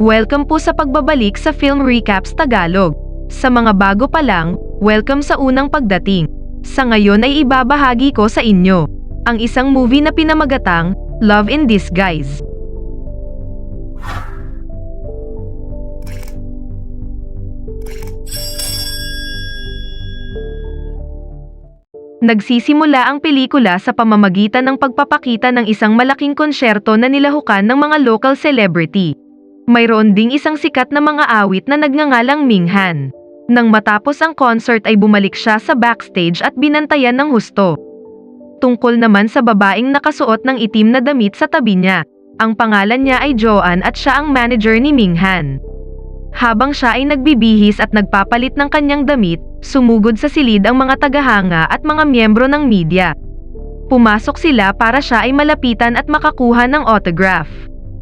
Welcome po sa pagbabalik sa Film Recaps Tagalog. Sa mga bago pa lang, welcome sa unang pagdating. Sa ngayon ay ibabahagi ko sa inyo ang isang movie na pinamagatang Love in Disguise. Nagsisimula ang pelikula sa pamamagitan ng pagpapakita ng isang malaking konsyerto na nilahukan ng mga local celebrity. Mayroon ding isang sikat na mga awit na nagngangalang Minghan. Nang matapos ang concert ay bumalik siya sa backstage at binantayan ng husto. Tungkol naman sa babaeng nakasuot ng itim na damit sa tabi niya. Ang pangalan niya ay Joanne at siya ang manager ni Minghan. Habang siya ay nagbibihis at nagpapalit ng kanyang damit, sumugod sa silid ang mga tagahanga at mga miyembro ng media. Pumasok sila para siya ay malapitan at makakuha ng autograph.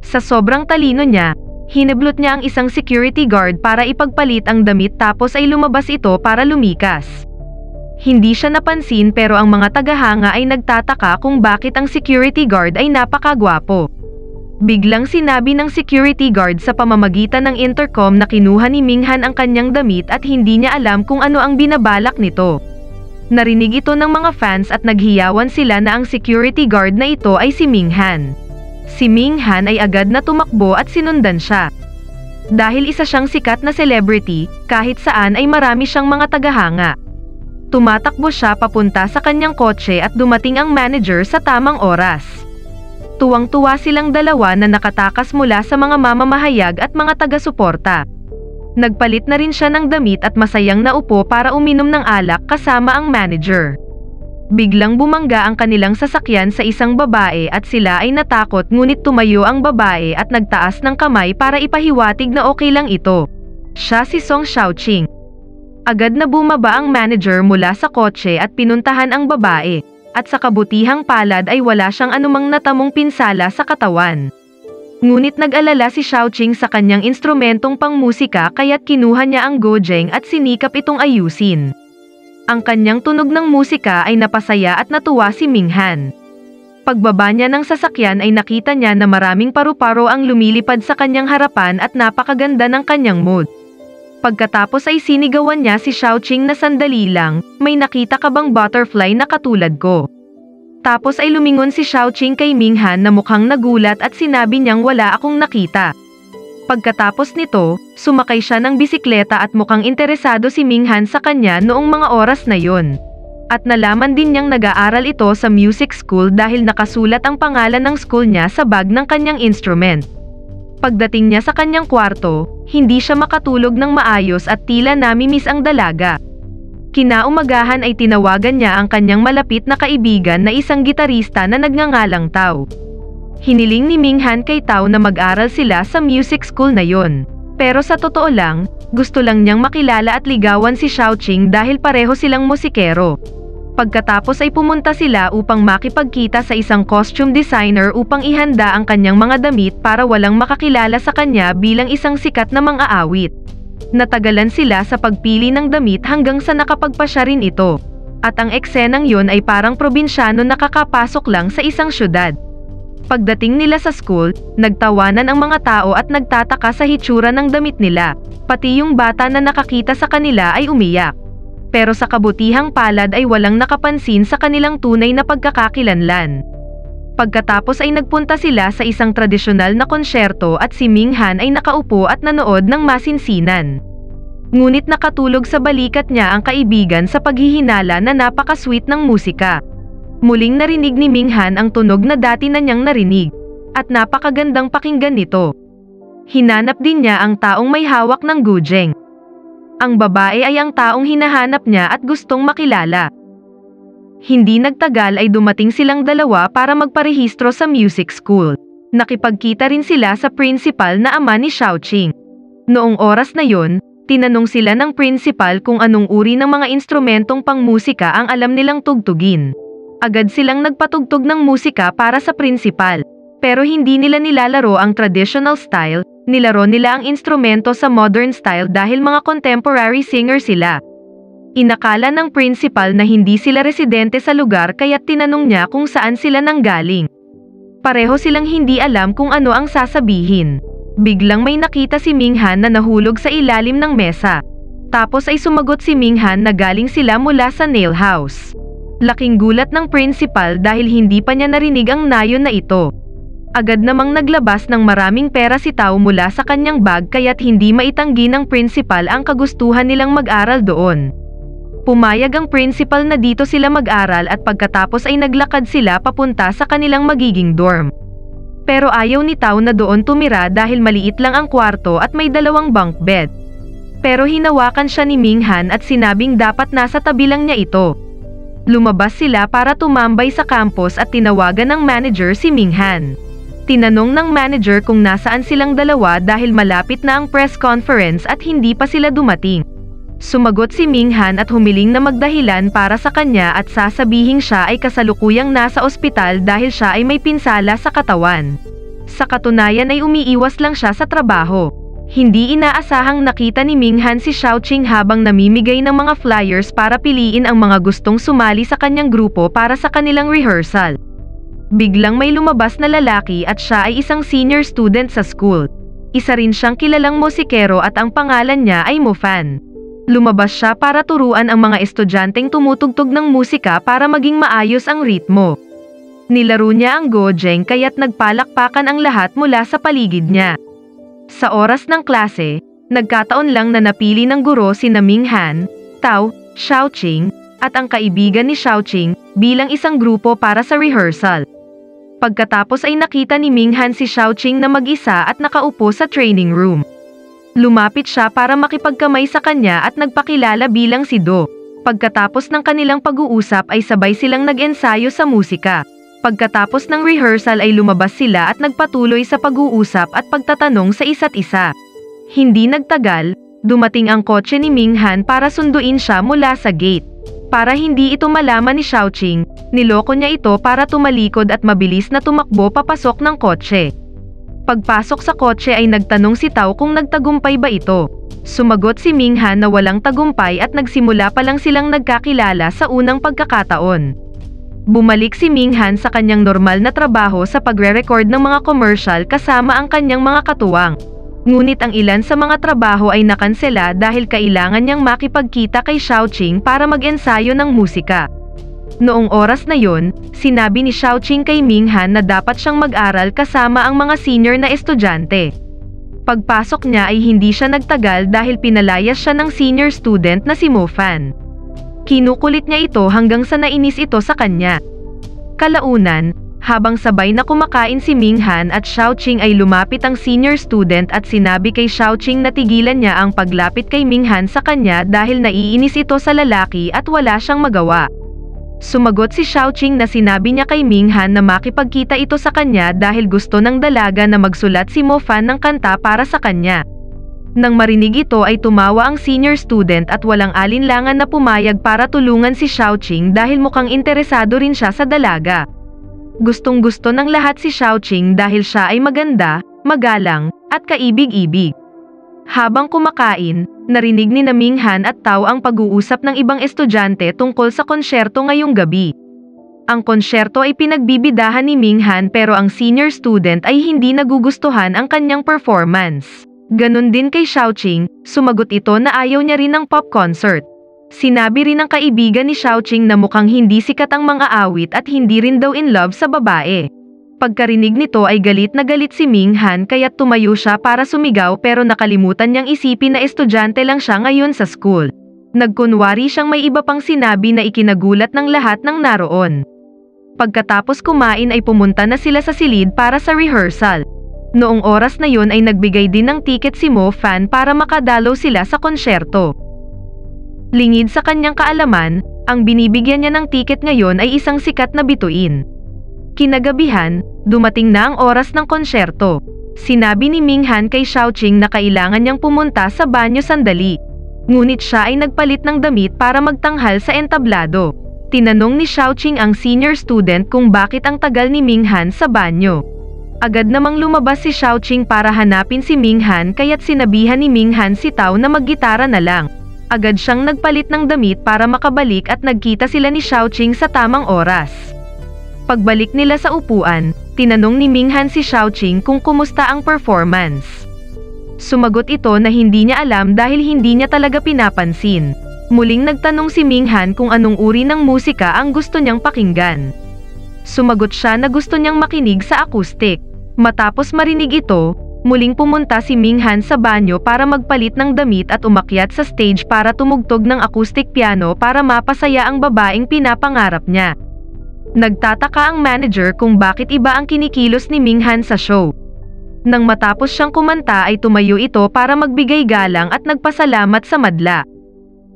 Sa sobrang talino niya, hiniblot niya ang isang security guard para ipagpalit ang damit tapos ay lumabas ito para lumikas. Hindi siya napansin pero ang mga tagahanga ay nagtataka kung bakit ang security guard ay napakagwapo. Biglang sinabi ng security guard sa pamamagitan ng intercom na kinuha ni Minghan ang kanyang damit at hindi niya alam kung ano ang binabalak nito. Narinig ito ng mga fans at naghiyawan sila na ang security guard na ito ay si Minghan. Si Minghan ay agad na tumakbo at sinundan siya. Dahil isa siyang sikat na celebrity, kahit saan ay marami siyang mga tagahanga. Tumatakbo siya papunta sa kanyang kotse at dumating ang manager sa tamang oras. Tuwang-tuwa silang dalawa na nakatakas mula sa mga mamamahayag at mga taga-suporta. Nagpalit na rin siya ng damit at masayang naupo para uminom ng alak kasama ang manager. Biglang bumangga ang kanilang sasakyan sa isang babae at sila ay natakot ngunit tumayo ang babae at nagtaas ng kamay para ipahiwatig na okay lang ito. Siya si Song Xiaoqing. Agad na bumaba ang manager mula sa kotse at pinuntahan ang babae at sa kabutihang palad ay wala siyang anumang natamong pinsala sa katawan. Ngunit nag-alala si Xiaoqing sa kanyang instrumentong pangmusika kaya't kinuha niya ang gojeng at sinikap itong ayusin. Ang kanyang tunog ng musika ay napasaya at natuwa si Minghan. Pagbaba niya ng sasakyan ay nakita niya na maraming paru-paro ang lumilipad sa kanyang harapan at napakaganda ng kanyang mood. Pagkatapos ay sinigawan niya si Xiaoqing na sandali lang, may nakita ka bang butterfly na katulad ko? Tapos ay lumingon si Xiaoqing kay Minghan na mukhang nagulat at sinabi niyang wala akong nakita. Pagkatapos nito, sumakay siya ng bisikleta at mukhang interesado si Minghan sa kanya noong mga oras na yon. At nalaman din niyang nag-aaral ito sa music school dahil nakasulat ang pangalan ng school niya sa bag ng kanyang instrument. Pagdating niya sa kanyang kwarto, hindi siya makatulog ng maayos at tila namimiss ang dalaga. Kinaumagahan ay tinawagan niya ang kanyang malapit na kaibigan na isang gitarista na nagngangalang Tao. Hiniling ni Minghan kay Tao na mag-aral sila sa music school na yon. Pero sa totoo lang, gusto lang niyang makilala at ligawan si Xiaoqing dahil pareho silang musikero. Pagkatapos ay pumunta sila upang makipagkita sa isang costume designer upang ihanda ang kanyang mga damit para walang makakilala sa kanya bilang isang sikat na mga awit. Natagalan sila sa pagpili ng damit hanggang sa nakapagpasya rin ito. At ang eksenang yon ay parang probinsyano nakakapasok lang sa isang syudad. Pagdating nila sa school, nagtawanan ang mga tao at nagtataka sa hitsura ng damit nila. Pati yung bata na nakakita sa kanila ay umiyak pero sa kabutihang palad ay walang nakapansin sa kanilang tunay na pagkakakilanlan. Pagkatapos ay nagpunta sila sa isang tradisyonal na konsyerto at si Minghan ay nakaupo at nanood ng masinsinan. Ngunit nakatulog sa balikat niya ang kaibigan sa paghihinala na napaka-sweet ng musika. Muling narinig ni Minghan ang tunog na dati na niyang narinig, at napakagandang pakinggan nito. Hinanap din niya ang taong may hawak ng gujeng. Ang babae ay ang taong hinahanap niya at gustong makilala. Hindi nagtagal ay dumating silang dalawa para magparehistro sa music school. Nakipagkita rin sila sa principal na ama ni Xiaoqing. Noong oras na yon, tinanong sila ng principal kung anong uri ng mga instrumentong pangmusika ang alam nilang tugtugin. Agad silang nagpatugtog ng musika para sa principal. Pero hindi nila nilalaro ang traditional style, nilaro nila ang instrumento sa modern style dahil mga contemporary singer sila. Inakala ng principal na hindi sila residente sa lugar kaya tinanong niya kung saan sila nanggaling. Pareho silang hindi alam kung ano ang sasabihin. Biglang may nakita si Minghan na nahulog sa ilalim ng mesa. Tapos ay sumagot si Minghan na galing sila mula sa nail house. Laking gulat ng principal dahil hindi pa niya narinig ang nayon na ito. Agad namang naglabas ng maraming pera si Tao mula sa kanyang bag kaya't hindi maitanggi ng principal ang kagustuhan nilang mag-aral doon. Pumayag ang principal na dito sila mag-aral at pagkatapos ay naglakad sila papunta sa kanilang magiging dorm. Pero ayaw ni Tao na doon tumira dahil maliit lang ang kwarto at may dalawang bunk bed. Pero hinawakan siya ni Minghan at sinabing dapat nasa tabi lang niya ito. Lumabas sila para tumambay sa campus at tinawagan ng manager si Minghan. Tinanong ng manager kung nasaan silang dalawa dahil malapit na ang press conference at hindi pa sila dumating. Sumagot si Minghan at humiling na magdahilan para sa kanya at sasabihing siya ay kasalukuyang nasa ospital dahil siya ay may pinsala sa katawan. Sa katunayan ay umiiwas lang siya sa trabaho. Hindi inaasahang nakita ni Minghan si Xiaoqing habang namimigay ng mga flyers para piliin ang mga gustong sumali sa kanyang grupo para sa kanilang rehearsal. Biglang may lumabas na lalaki at siya ay isang senior student sa school. Isa rin siyang kilalang musikero at ang pangalan niya ay Mofan. Lumabas siya para turuan ang mga estudyanteng tumutugtog ng musika para maging maayos ang ritmo. Nilaro niya ang gojeng kaya't nagpalakpakan ang lahat mula sa paligid niya. Sa oras ng klase, nagkataon lang na napili ng guro si Minghan, Tao, Xiaoqing, at ang kaibigan ni Xiaoqing bilang isang grupo para sa rehearsal. Pagkatapos ay nakita ni Minghan si Xiaoqing na mag-isa at nakaupo sa training room. Lumapit siya para makipagkamay sa kanya at nagpakilala bilang si Do. Pagkatapos ng kanilang pag-uusap ay sabay silang nag-ensayo sa musika. Pagkatapos ng rehearsal ay lumabas sila at nagpatuloy sa pag-uusap at pagtatanong sa isa't isa. Hindi nagtagal, dumating ang kotse ni Minghan para sunduin siya mula sa gate. Para hindi ito malaman ni Xiaoqing, niloko niya ito para tumalikod at mabilis na tumakbo papasok ng kotse. Pagpasok sa kotse ay nagtanong si Tao kung nagtagumpay ba ito. Sumagot si Minghan na walang tagumpay at nagsimula pa lang silang nagkakilala sa unang pagkakataon. Bumalik si Minghan sa kanyang normal na trabaho sa pagre-record ng mga commercial kasama ang kanyang mga katuwang. Ngunit ang ilan sa mga trabaho ay nakansela dahil kailangan niyang makipagkita kay Xiaoqing para mag-ensayo ng musika. Noong oras na yon, sinabi ni Xiaoqing kay Minghan na dapat siyang mag-aral kasama ang mga senior na estudyante. Pagpasok niya ay hindi siya nagtagal dahil pinalayas siya ng senior student na si Mo Fan. Kinukulit niya ito hanggang sa nainis ito sa kanya. Kalaunan, habang sabay na kumakain si Minghan at Xiaoqing ay lumapit ang senior student at sinabi kay Xiaoqing na tigilan niya ang paglapit kay Minghan sa kanya dahil naiinis ito sa lalaki at wala siyang magawa. Sumagot si Xiaoqing na sinabi niya kay Minghan na makipagkita ito sa kanya dahil gusto ng dalaga na magsulat si Mo Fan ng kanta para sa kanya. Nang marinig ito ay tumawa ang senior student at walang alinlangan na pumayag para tulungan si Xiaoqing dahil mukhang interesado rin siya sa dalaga. Gustong gusto ng lahat si Xiaoqing dahil siya ay maganda, magalang, at kaibig-ibig. Habang kumakain, narinig ni Naminghan at Tao ang pag-uusap ng ibang estudyante tungkol sa konsyerto ngayong gabi. Ang konsyerto ay pinagbibidahan ni Minghan pero ang senior student ay hindi nagugustuhan ang kanyang performance. Ganon din kay Xiaoqing, sumagot ito na ayaw niya rin ng pop concert. Sinabi rin ng kaibigan ni Xiaoqing na mukhang hindi sikat ang mga awit at hindi rin daw in love sa babae. Pagkarinig nito ay galit na galit si Ming Han kaya tumayo siya para sumigaw pero nakalimutan niyang isipin na estudyante lang siya ngayon sa school. Nagkunwari siyang may iba pang sinabi na ikinagulat ng lahat ng naroon. Pagkatapos kumain ay pumunta na sila sa silid para sa rehearsal. Noong oras na yon ay nagbigay din ng tiket si Mo Fan para makadalaw sila sa konsyerto. Lingid sa kanyang kaalaman, ang binibigyan niya ng tiket ngayon ay isang sikat na bituin. Kinagabihan, dumating na ang oras ng konsyerto. Sinabi ni Minghan kay Xiaoqing na kailangan niyang pumunta sa banyo sandali. Ngunit siya ay nagpalit ng damit para magtanghal sa entablado. Tinanong ni Xiaoqing ang senior student kung bakit ang tagal ni Minghan sa banyo. Agad namang lumabas si Xiaoqing para hanapin si Minghan kaya't sinabihan ni Minghan si Tao na maggitara na lang. Agad siyang nagpalit ng damit para makabalik at nagkita sila ni Xiaoqing sa tamang oras. Pagbalik nila sa upuan, Tinanong ni Minghan si Xiaoqing kung kumusta ang performance. Sumagot ito na hindi niya alam dahil hindi niya talaga pinapansin. Muling nagtanong si Minghan kung anong uri ng musika ang gusto niyang pakinggan. Sumagot siya na gusto niyang makinig sa acoustic. Matapos marinig ito, muling pumunta si Minghan sa banyo para magpalit ng damit at umakyat sa stage para tumugtog ng acoustic piano para mapasaya ang babaeng pinapangarap niya. Nagtataka ang manager kung bakit iba ang kinikilos ni Minghan sa show. Nang matapos siyang kumanta ay tumayo ito para magbigay galang at nagpasalamat sa madla.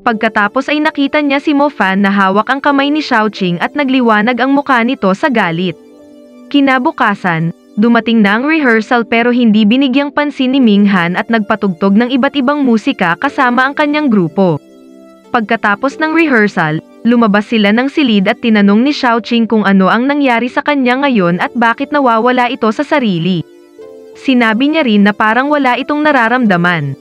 Pagkatapos ay nakita niya si Mo Fan na hawak ang kamay ni Xiaoqing at nagliwanag ang mukha nito sa galit. Kinabukasan, dumating na ang rehearsal pero hindi binigyang pansin ni Minghan at nagpatugtog ng iba't ibang musika kasama ang kanyang grupo. Pagkatapos ng rehearsal, lumabas sila ng silid at tinanong ni Xiaoqing kung ano ang nangyari sa kanya ngayon at bakit nawawala ito sa sarili. Sinabi niya rin na parang wala itong nararamdaman.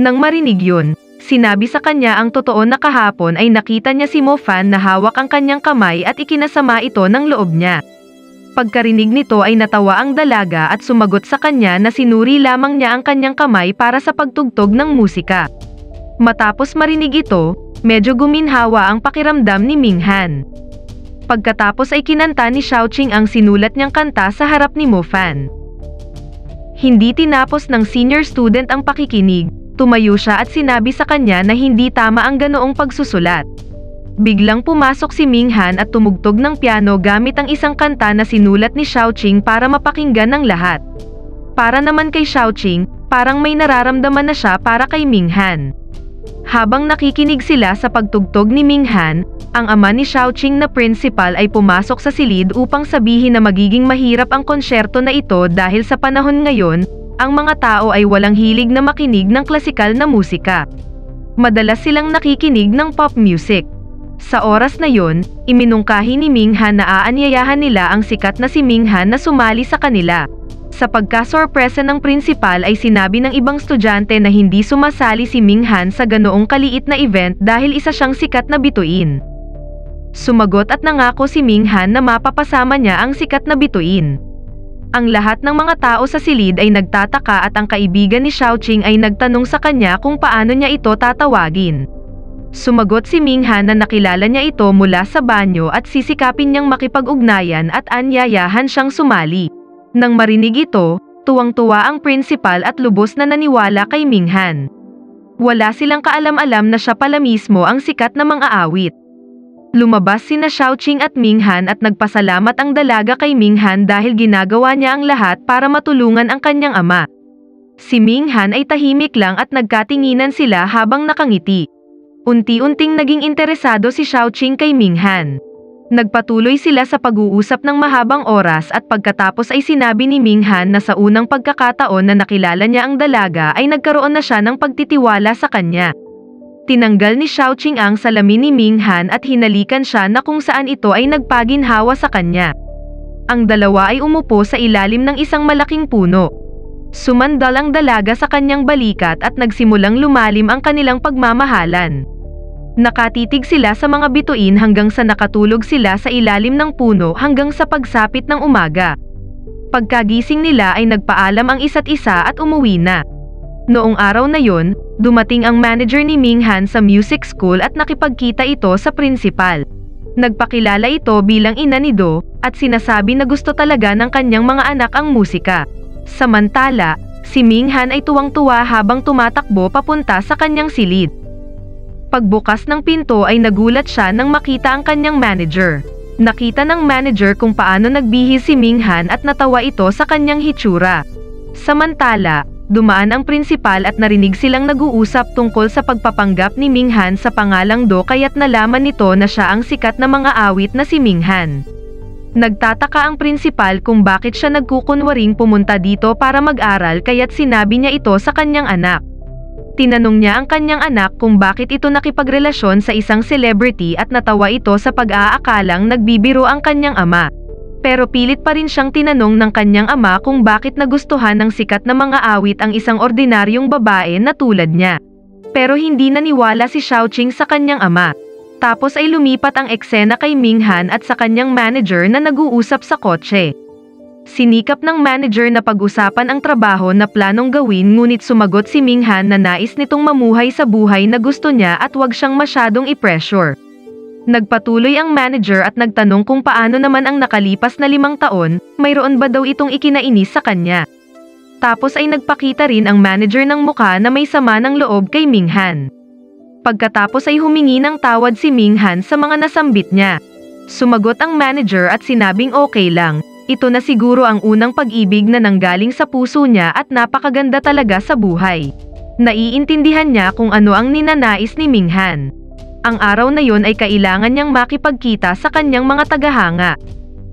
Nang marinig yun, sinabi sa kanya ang totoo na kahapon ay nakita niya si Mo Fan na hawak ang kanyang kamay at ikinasama ito ng loob niya. Pagkarinig nito ay natawa ang dalaga at sumagot sa kanya na sinuri lamang niya ang kanyang kamay para sa pagtugtog ng musika. Matapos marinig ito, medyo guminhawa ang pakiramdam ni Minghan. Pagkatapos ay kinanta ni Xiaoqing ang sinulat niyang kanta sa harap ni Mo Fan. Hindi tinapos ng senior student ang pakikinig, tumayo siya at sinabi sa kanya na hindi tama ang ganoong pagsusulat. Biglang pumasok si Minghan at tumugtog ng piano gamit ang isang kanta na sinulat ni Xiaoqing para mapakinggan ng lahat. Para naman kay Xiaoqing, parang may nararamdaman na siya para kay Minghan. Habang nakikinig sila sa pagtugtog ni Minghan, ang ama ni Xiaoqing na principal ay pumasok sa silid upang sabihin na magiging mahirap ang konsyerto na ito dahil sa panahon ngayon, ang mga tao ay walang hilig na makinig ng klasikal na musika. Madalas silang nakikinig ng pop music. Sa oras na yon, iminungkahi ni Minghan na aanyayahan nila ang sikat na si Minghan na sumali sa kanila. Sa pagkasorpresa ng prinsipal ay sinabi ng ibang estudyante na hindi sumasali si Minghan sa ganoong kaliit na event dahil isa siyang sikat na bituin. Sumagot at nangako si Minghan na mapapasama niya ang sikat na bituin. Ang lahat ng mga tao sa silid ay nagtataka at ang kaibigan ni Xiaoqing ay nagtanong sa kanya kung paano niya ito tatawagin. Sumagot si Minghan na nakilala niya ito mula sa banyo at sisikapin niyang makipag-ugnayan at anyayahan siyang sumali. Nang marinig ito, tuwang-tuwa ang principal at lubos na naniwala kay Minghan. Wala silang kaalam-alam na siya pala mismo ang sikat na mga awit. Lumabas sina Xiaoqing at Minghan at nagpasalamat ang dalaga kay Minghan dahil ginagawa niya ang lahat para matulungan ang kanyang ama. Si Minghan ay tahimik lang at nagkatinginan sila habang nakangiti. Unti-unting naging interesado si Xiaoqing kay Minghan. Nagpatuloy sila sa pag-uusap ng mahabang oras at pagkatapos ay sinabi ni Minghan na sa unang pagkakataon na nakilala niya ang dalaga ay nagkaroon na siya ng pagtitiwala sa kanya. Tinanggal ni Xiaoqing ang salamin ni Minghan at hinalikan siya na kung saan ito ay nagpaginhawa sa kanya. Ang dalawa ay umupo sa ilalim ng isang malaking puno. Sumandal ang dalaga sa kanyang balikat at nagsimulang lumalim ang kanilang pagmamahalan. Nakatitig sila sa mga bituin hanggang sa nakatulog sila sa ilalim ng puno hanggang sa pagsapit ng umaga. Pagkagising nila ay nagpaalam ang isa't isa at umuwi na. Noong araw na yon, dumating ang manager ni Minghan sa music school at nakipagkita ito sa principal. Nagpakilala ito bilang ina ni Do at sinasabi na gusto talaga ng kanyang mga anak ang musika. Samantala, si Minghan ay tuwang-tuwa habang tumatakbo papunta sa kanyang silid. Pagbukas ng pinto ay nagulat siya nang makita ang kanyang manager. Nakita ng manager kung paano nagbihis si Minghan at natawa ito sa kanyang hitsura. Samantala, dumaan ang prinsipal at narinig silang nag-uusap tungkol sa pagpapanggap ni Minghan sa pangalang Do kaya't nalaman nito na siya ang sikat na mga awit na si Minghan. Nagtataka ang prinsipal kung bakit siya nagkukunwaring pumunta dito para mag-aral kaya't sinabi niya ito sa kanyang anak. Tinanong niya ang kanyang anak kung bakit ito nakipagrelasyon sa isang celebrity at natawa ito sa pag-aakalang nagbibiro ang kanyang ama. Pero pilit pa rin siyang tinanong ng kanyang ama kung bakit nagustuhan ng sikat na mga awit ang isang ordinaryong babae na tulad niya. Pero hindi naniwala si Xiaoqing sa kanyang ama. Tapos ay lumipat ang eksena kay Minghan at sa kanyang manager na nag-uusap sa kotse. Sinikap ng manager na pag-usapan ang trabaho na planong gawin ngunit sumagot si Minghan na nais nitong mamuhay sa buhay na gusto niya at wag siyang masyadong i-pressure. Nagpatuloy ang manager at nagtanong kung paano naman ang nakalipas na limang taon, mayroon ba daw itong ikinainis sa kanya. Tapos ay nagpakita rin ang manager ng mukha na may sama ng loob kay Minghan. Pagkatapos ay humingi ng tawad si Minghan sa mga nasambit niya. Sumagot ang manager at sinabing okay lang, ito na siguro ang unang pag-ibig na nanggaling sa puso niya at napakaganda talaga sa buhay. Naiintindihan niya kung ano ang ninanais ni Minghan. Ang araw na yon ay kailangan niyang makipagkita sa kanyang mga tagahanga.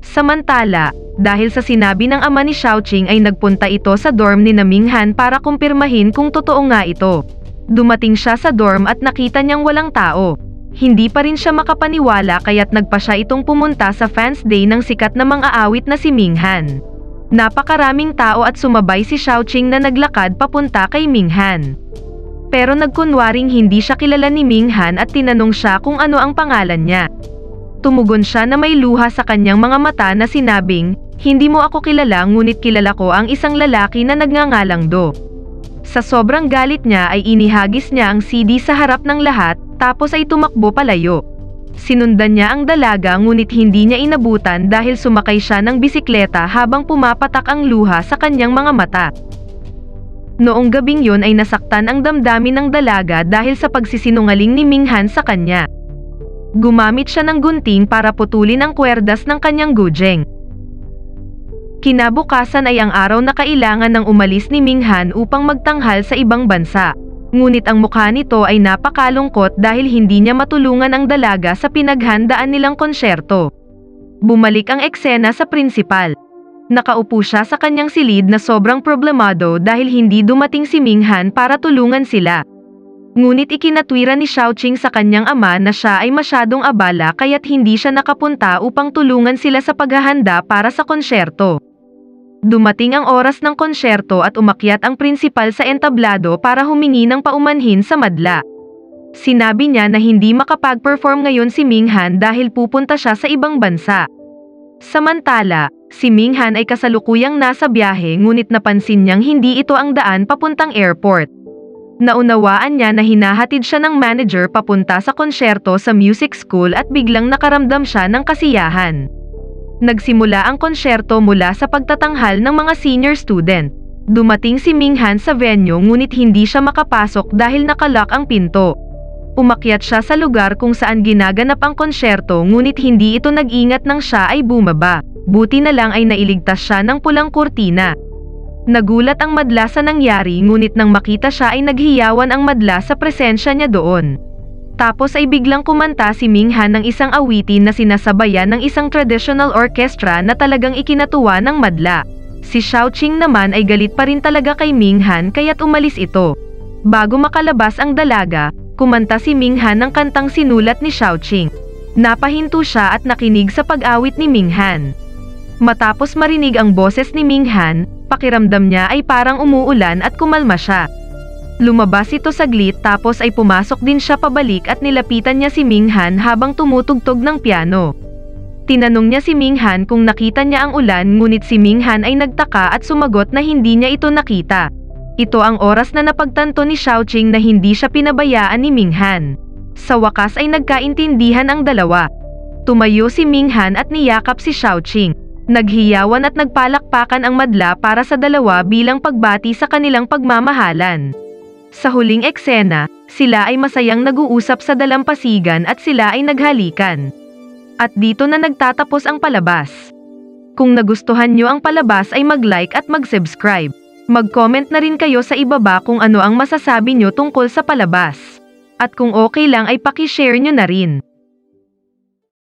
Samantala, dahil sa sinabi ng ama ni Xiaoqing ay nagpunta ito sa dorm ni Naminghan para kumpirmahin kung totoo nga ito. Dumating siya sa dorm at nakita niyang walang tao. Hindi pa rin siya makapaniwala kaya't nagpa siya itong pumunta sa fans day ng sikat na mga awit na si Minghan. Napakaraming tao at sumabay si Xiaoqing na naglakad papunta kay Minghan. Pero nagkunwaring hindi siya kilala ni Minghan at tinanong siya kung ano ang pangalan niya. Tumugon siya na may luha sa kanyang mga mata na sinabing, Hindi mo ako kilala ngunit kilala ko ang isang lalaki na nagngangalang Do. Sa sobrang galit niya ay inihagis niya ang CD sa harap ng lahat, tapos ay tumakbo palayo. Sinundan niya ang dalaga ngunit hindi niya inabutan dahil sumakay siya ng bisikleta habang pumapatak ang luha sa kanyang mga mata. Noong gabing yon ay nasaktan ang damdamin ng dalaga dahil sa pagsisinungaling ni Minghan sa kanya. Gumamit siya ng gunting para putulin ang kwerdas ng kanyang gujeng. Kinabukasan ay ang araw na kailangan ng umalis ni Minghan upang magtanghal sa ibang bansa. Ngunit ang mukha nito ay napakalungkot dahil hindi niya matulungan ang dalaga sa pinaghandaan nilang konsyerto. Bumalik ang eksena sa prinsipal. Nakaupo siya sa kanyang silid na sobrang problemado dahil hindi dumating si Minghan para tulungan sila. Ngunit ikinatwira ni Xiaoqing sa kanyang ama na siya ay masyadong abala kaya't hindi siya nakapunta upang tulungan sila sa paghahanda para sa konsyerto. Dumating ang oras ng konsyerto at umakyat ang prinsipal sa entablado para humingi ng paumanhin sa madla. Sinabi niya na hindi makapag-perform ngayon si Minghan dahil pupunta siya sa ibang bansa. Samantala, si Minghan ay kasalukuyang nasa biyahe ngunit napansin niyang hindi ito ang daan papuntang airport. Naunawaan niya na hinahatid siya ng manager papunta sa konsyerto sa music school at biglang nakaramdam siya ng kasiyahan. Nagsimula ang konsyerto mula sa pagtatanghal ng mga senior student. Dumating si Minghan sa venue ngunit hindi siya makapasok dahil nakalock ang pinto. Umakyat siya sa lugar kung saan ginaganap ang konsyerto ngunit hindi ito nag-ingat nang siya ay bumaba. Buti na lang ay nailigtas siya ng pulang kurtina. Nagulat ang madla sa nangyari ngunit nang makita siya ay naghiyawan ang madla sa presensya niya doon. Tapos ay biglang kumanta si Minghan ng isang awitin na sinasabayan ng isang traditional orchestra na talagang ikinatuwa ng madla. Si Xiaoqing naman ay galit pa rin talaga kay Minghan kaya't umalis ito. Bago makalabas ang dalaga, kumanta si Minghan ng kantang sinulat ni Xiaoqing. Napahinto siya at nakinig sa pag-awit ni Minghan. Matapos marinig ang boses ni Minghan, pakiramdam niya ay parang umuulan at kumalma siya. Lumabas ito saglit tapos ay pumasok din siya pabalik at nilapitan niya si Minghan habang tumutugtog ng piano. Tinanong niya si Minghan kung nakita niya ang ulan ngunit si Minghan ay nagtaka at sumagot na hindi niya ito nakita. Ito ang oras na napagtanto ni Xiaoqing na hindi siya pinabayaan ni Minghan. Sa wakas ay nagkaintindihan ang dalawa. Tumayo si Minghan at niyakap si Xiaoqing. Naghiyawan at nagpalakpakan ang madla para sa dalawa bilang pagbati sa kanilang pagmamahalan. Sa huling eksena, sila ay masayang nag-uusap sa dalampasigan at sila ay naghalikan. At dito na nagtatapos ang palabas. Kung nagustuhan nyo ang palabas ay mag-like at mag-subscribe. Mag-comment na rin kayo sa ibaba kung ano ang masasabi nyo tungkol sa palabas. At kung okay lang ay paki-share nyo na rin.